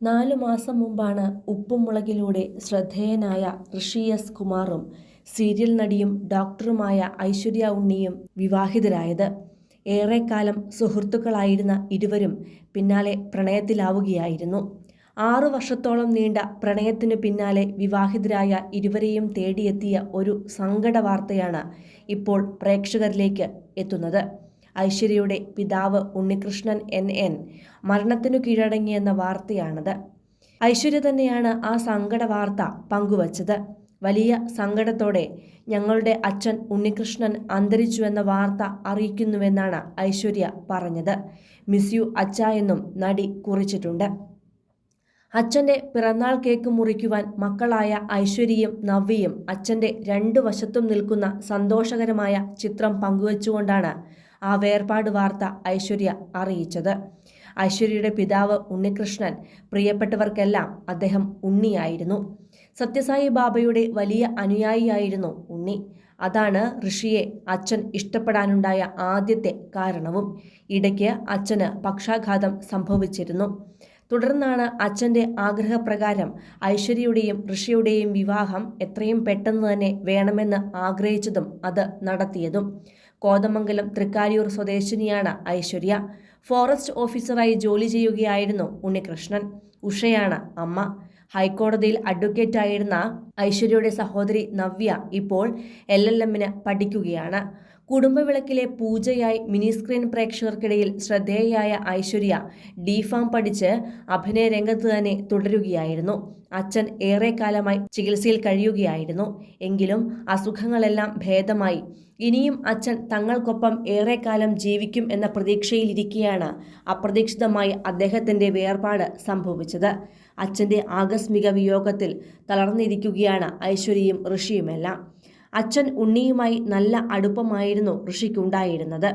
നാലു മാസം മുമ്പാണ് ഉപ്പുമുളകിലൂടെ ശ്രദ്ധേയനായ ഋഷി എസ് കുമാറും സീരിയൽ നടിയും ഡോക്ടറുമായ ഐശ്വര്യ ഉണ്ണിയും വിവാഹിതരായത്. ഏറെക്കാലം സുഹൃത്തുക്കളായിരുന്ന ഇരുവരും പിന്നാലെ പ്രണയത്തിലാവുകയായിരുന്നു. ആറു വർഷത്തോളം നീണ്ട പ്രണയത്തിനു പിന്നാലെ വിവാഹിതരായ ഇരുവരെയും തേടിയെത്തിയ ഒരു സങ്കട വാർത്തയാണ് ഇപ്പോൾ പ്രേക്ഷകരിലേക്ക് എത്തുന്നത്. ഐശ്വര്യയുടെ പിതാവ് ഉണ്ണികൃഷ്ണൻ എൻ എൻ മരണത്തിനു കീഴടങ്ങിയെന്ന വാർത്തയാണത്. ഐശ്വര്യ തന്നെയാണ് ആ സങ്കട വാർത്ത പങ്കുവച്ചത്. വലിയ സങ്കടത്തോടെ ഞങ്ങളുടെ അച്ഛൻ ഉണ്ണികൃഷ്ണൻ അന്തരിച്ചുവെന്ന വാർത്ത അറിയിക്കുന്നുവെന്നാണ് ഐശ്വര്യ പറഞ്ഞത്. മിസ് യു അച്ഛ എന്നും നടി കുറിച്ചിട്ടുണ്ട്. അച്ഛന്റെ പിറന്നാൾ കേക്ക് മുറിക്കുവാൻ മക്കളായ ഐശ്വര്യയും നവ്യയും അച്ഛന്റെ രണ്ടു വശത്തും നിൽക്കുന്ന സന്തോഷകരമായ ചിത്രം പങ്കുവച്ചുകൊണ്ടാണ് ആ വേർപാട് വാർത്ത ഐശ്വര്യ അറിയിച്ചത്. ഐശ്വര്യയുടെ പിതാവ് ഉണ്ണികൃഷ്ണൻ പ്രിയപ്പെട്ടവർക്കെല്ലാം അദ്ദേഹം ഉണ്ണിയായിരുന്നു. സത്യസായി ബാബയുടെ വലിയ അനുയായിയായിരുന്നു ഉണ്ണി. അതാണ് ഋഷിയെ അച്ഛൻ ഇഷ്ടപ്പെടാനുണ്ടായ ആദ്യത്തെ കാരണവും. ഇടയ്ക്ക് അച്ഛന് പക്ഷാഘാതം സംഭവിച്ചിരുന്നു. തുടർന്നാണ് അച്ഛന്റെ ആഗ്രഹപ്രകാരം ഐശ്വര്യയുടെയും ഋഷിയുടെയും വിവാഹം എത്രയും പെട്ടെന്ന് തന്നെ വേണമെന്ന് ആഗ്രഹിച്ചതും അത് നടത്തിയതും. കോതമംഗലം തൃക്കാരിയൂർ സ്വദേശിനിയാണ് ഐശ്വര്യ. ഫോറസ്റ്റ് ഓഫീസറായി ജോലി ചെയ്യുകയായിരുന്നു ഉണ്ണികൃഷ്ണൻ. ഉഷയാണ് അമ്മ. ഹൈക്കോടതിയിൽ അഡ്വക്കേറ്റ് ആയിരുന്ന ഐശ്വര്യയുടെ സഹോദരി നവ്യ ഇപ്പോൾ എൽ എൽ എമ്മിന് പഠിക്കുകയാണ്. കുടുംബവിളക്കിലെ പൂജയായി മിനി സ്ക്രീൻ പ്രേക്ഷകർക്കിടയിൽ ശ്രദ്ധേയയായ ഐശ്വര്യ ഡിഫാം പഠിച്ച് അഭിനയ രംഗത്ത് തന്നെ തുടരുകയായിരുന്നു. അച്ഛൻ ഏറെക്കാലമായി ചികിത്സയിൽ കഴിയുകയായിരുന്നു. എങ്കിലും അസുഖങ്ങളെല്ലാം ഭേദമായി. ഇനിയും അച്ഛൻ തങ്ങൾക്കൊപ്പം ഏറെക്കാലം ജീവിക്കും എന്ന പ്രതീക്ഷയിലിരിക്കെയാണ് അപ്രതീക്ഷിതമായി അദ്ദേഹത്തിന്റെ വേർപാട് സംഭവിച്ചത്. അച്ഛന്റെ ആകസ്മിക വിയോഗത്തിൽ തളർന്നിരിക്കുകയാണ് ഐശ്വര്യയും ഋഷിയുമെല്ലാം. അച്ഛൻ ഉണ്ണിയുമായി നല്ല അടുപ്പമായിരുന്നു ഋഷിക്കുണ്ടായിരുന്നത്.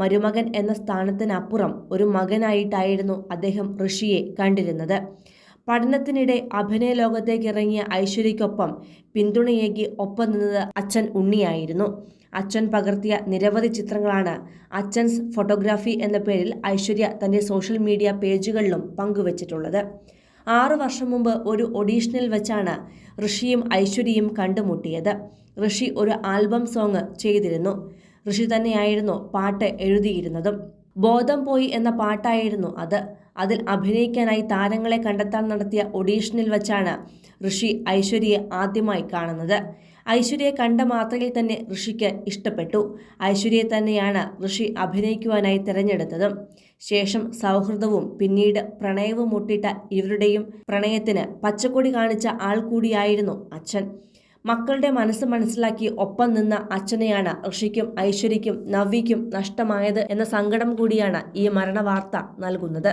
മരുമകൻ എന്ന സ്ഥാനത്തിനപ്പുറം ഒരു മകനായിട്ടായിരുന്നു അദ്ദേഹം ഋഷിയെ കണ്ടിരുന്നത്. പഠനത്തിനിടെ അഭിനയ ലോകത്തേക്ക് ഇറങ്ങിയ പിന്തുണയേകി ഒപ്പം നിന്നത് അച്ഛൻ ഉണ്ണിയായിരുന്നു. അച്ഛൻ പകർത്തിയ നിരവധി ചിത്രങ്ങളാണ് അച്ഛൻസ് ഫോട്ടോഗ്രാഫി എന്ന പേരിൽ ഐശ്വര്യ തന്റെ സോഷ്യൽ മീഡിയ പേജുകളിലും പങ്കുവച്ചിട്ടുള്ളത്. ആറു വർഷം മുമ്പ് ഒരു ഒഡീഷനിൽ വെച്ചാണ് ഋഷിയും ഐശ്വര്യയും കണ്ടുമുട്ടിയത്. ഋഷി ഒരു ആൽബം സോങ് ചെയ്തിരുന്നു. ഋഷി തന്നെയായിരുന്നു പാട്ട് എഴുതിയിരുന്നതും. ബോധം പോയി എന്ന പാട്ടായിരുന്നു അത്. അതിൽ അഭിനയിക്കാനായി താരങ്ങളെ കണ്ടെത്താൻ നടത്തിയ ഒഡീഷനിൽ വെച്ചാണ് ഋഷി ഐശ്വര്യയെ ആദ്യമായി കാണുന്നത്. ഐശ്വര്യയെ കണ്ട മാത്രയിൽ തന്നെ ഋഷിക്ക് ഇഷ്ടപ്പെട്ടു. ഐശ്വര്യയെ തന്നെയാണ് ഋഷി അഭിനയിക്കുവാനായി തിരഞ്ഞെടുത്തതും. ശേഷം സൗഹൃദവും പിന്നീട് പ്രണയവും മുട്ടിട്ട ഇവരുടെയും പ്രണയത്തിന് പച്ചക്കൊടി കാണിച്ച ആൾ കൂടിയായിരുന്നു അച്ഛൻ. മക്കളുടെ മനസ്സ് മനസ്സിലാക്കി ഒപ്പം നിന്ന അച്ഛനെയാണ് ഋഷിക്കും ഐശ്വര്യയ്ക്കും നവ്യയ്ക്കും നഷ്ടമായത് എന്ന സങ്കടം കൂടിയാണ് ഈ മരണവാർത്ത നൽകുന്നത്.